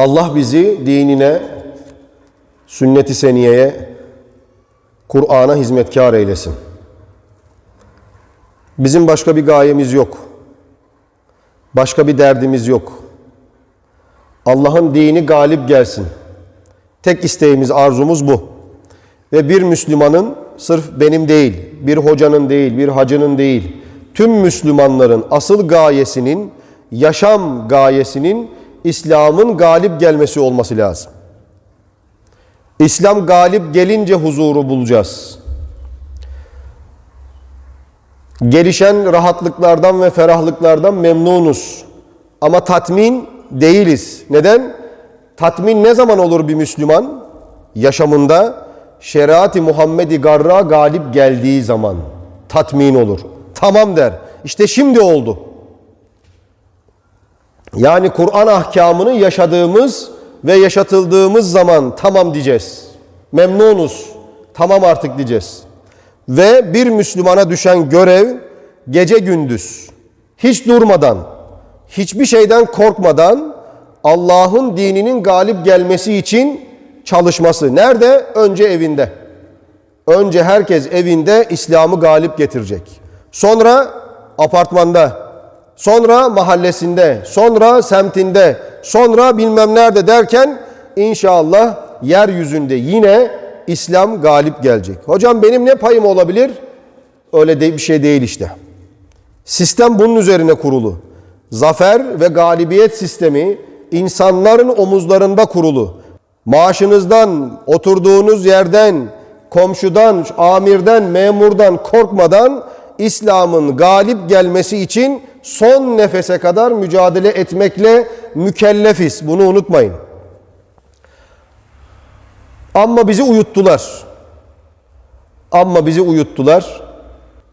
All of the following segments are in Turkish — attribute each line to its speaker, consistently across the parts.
Speaker 1: Allah bizi dinine, sünnet-i seniyeye, Kur'an'a hizmetkar eylesin. Bizim başka bir gayemiz yok. Başka bir derdimiz yok. Allah'ın dini galip gelsin. Tek isteğimiz, arzumuz bu. Ve bir Müslümanın sırf benim değil, bir hocanın değil, bir hacının değil, tüm Müslümanların asıl gayesinin, yaşam gayesinin İslam'ın galip gelmesi olması lazım. İslam galip gelince huzuru bulacağız. Gelişen rahatlıklardan ve ferahlıklardan memnunuz. Ama tatmin değiliz. Neden? Tatmin ne zaman olur bir Müslüman? Yaşamında şeriat-i Muhammedi Garra galip geldiği zaman tatmin olur. Tamam der. İşte şimdi oldu. Yani Kur'an ahkamını yaşadığımız ve yaşatıldığımız zaman tamam diyeceğiz. Memnunuz. Tamam artık diyeceğiz. Ve bir Müslümana düşen görev gece gündüz hiç durmadan, hiçbir şeyden korkmadan Allah'ın dininin galip gelmesi için çalışması. Nerede? Önce evinde. Önce herkes evinde İslam'ı galip getirecek. Sonra apartmanda, sonra mahallesinde, sonra semtinde, sonra bilmem nerede derken inşallah yeryüzünde yine İslam galip gelecek. Hocam benim ne payım olabilir? Öyle de bir şey değil işte. Sistem bunun üzerine kurulu. Zafer ve galibiyet sistemi insanların omuzlarında kurulu. Maaşınızdan, oturduğunuz yerden, komşudan, amirden, memurdan korkmadan İslam'ın galip gelmesi için son nefese kadar mücadele etmekle mükellefiz. Bunu unutmayın. Ama bizi uyuttular. Amma bizi uyuttular.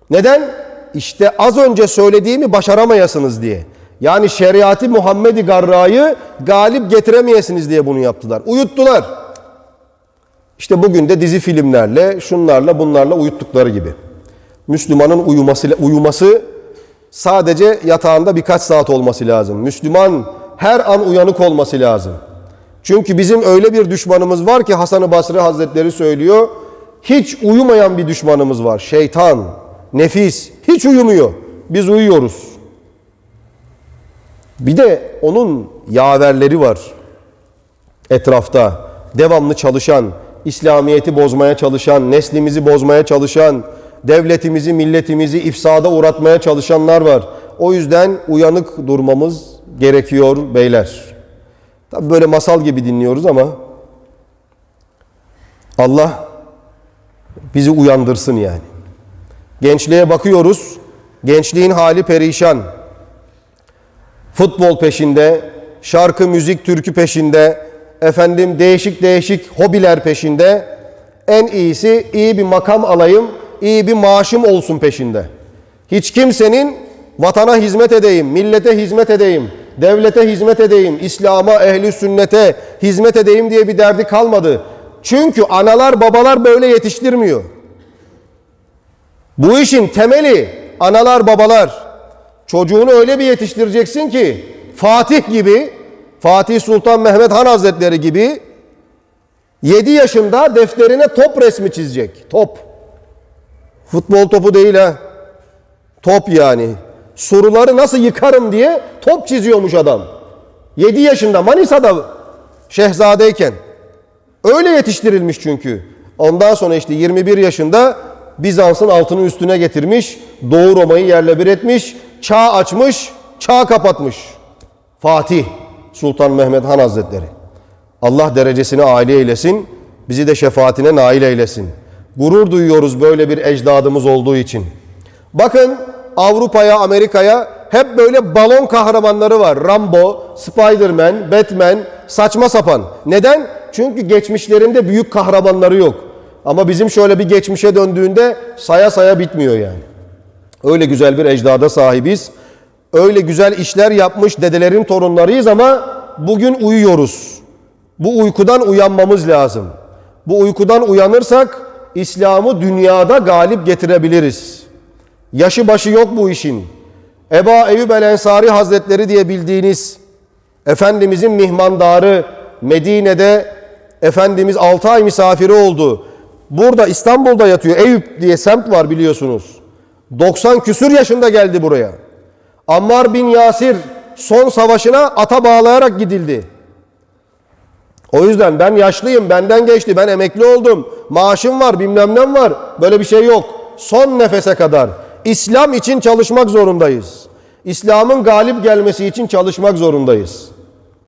Speaker 1: Neden? İşte az önce söylediğimi başaramayasınız diye. Yani şeriatı Muhammedi Garra'yı galip getiremeyesiniz diye bunu yaptılar. Uyuttular. İşte bugün de dizi filmlerle, şunlarla, bunlarla uyuttukları gibi. Müslümanın uyuması, uyuması sadece yatağında birkaç saat olması lazım. Müslüman her an uyanık olması lazım. Çünkü bizim öyle bir düşmanımız var ki Hasan-ı Basri Hazretleri söylüyor. Hiç uyumayan bir düşmanımız var. Şeytan, nefis hiç uyumuyor. Biz uyuyoruz. Bir de onun yaverleri var etrafta. Devamlı çalışan, İslamiyet'i bozmaya çalışan, neslimizi bozmaya çalışan, devletimizi, milletimizi ifsada uğratmaya çalışanlar var. O yüzden uyanık durmamız gerekiyor beyler. Tabi böyle masal gibi dinliyoruz ama Allah bizi uyandırsın yani. Gençliğe bakıyoruz. Gençliğin hali perişan. Futbol peşinde, şarkı, müzik, türkü peşinde, efendim değişik değişik hobiler peşinde. En iyisi iyi bir makam alayım, iyi bir maaşım olsun peşinde. Hiç kimsenin vatana hizmet edeyim, millete hizmet edeyim, devlete hizmet edeyim, İslam'a, ehli sünnete hizmet edeyim diye bir derdi kalmadı. Çünkü analar babalar böyle yetiştirmiyor. Bu işin temeli analar babalar. Çocuğunu öyle bir yetiştireceksin ki Fatih gibi, Fatih Sultan Mehmet Han Hazretleri gibi 7 yaşında defterine top resmi çizecek. Top. Futbol topu değil ha. Top yani. Soruları nasıl yıkarım diye top çiziyormuş adam. 7 yaşında Manisa'da şehzadeyken. Öyle yetiştirilmiş çünkü. Ondan sonra işte 21 yaşında Bizans'ın altını üstüne getirmiş, Doğu Roma'yı yerle bir etmiş, çağ açmış, çağ kapatmış. Fatih Sultan Mehmet Han Hazretleri. Allah derecesini âli eylesin, bizi de şefaatine nail eylesin. Gurur duyuyoruz böyle bir ecdadımız olduğu için. Bakın Avrupa'ya, Amerika'ya hep böyle balon kahramanları var. Rambo, Spiderman, Batman, saçma sapan. Neden? Çünkü geçmişlerinde büyük kahramanları yok. Ama bizim şöyle bir geçmişe döndüğünde saya saya bitmiyor yani. Öyle güzel bir ecdada sahibiz. Öyle güzel işler yapmış dedelerin torunlarıyız ama bugün uyuyoruz. Bu uykudan uyanmamız lazım. Bu uykudan uyanırsak İslam'ı dünyada galip getirebiliriz. Yaşı başı yok bu işin. Eba Eyyub el Ensari Hazretleri diye bildiğiniz Efendimizin mihmandarı, Medine'de Efendimiz 6 ay misafiri oldu. Burada İstanbul'da yatıyor. Eyüp diye semt var biliyorsunuz. 90 küsür yaşında geldi buraya. Ammar bin Yasir son savaşına ata bağlayarak gidildi. O yüzden ben yaşlıyım, benden geçti, ben emekli oldum, maaşım var, bilmem nem var. Böyle bir şey yok. Son nefese kadar İslam için çalışmak zorundayız. İslam'ın galip gelmesi için çalışmak zorundayız.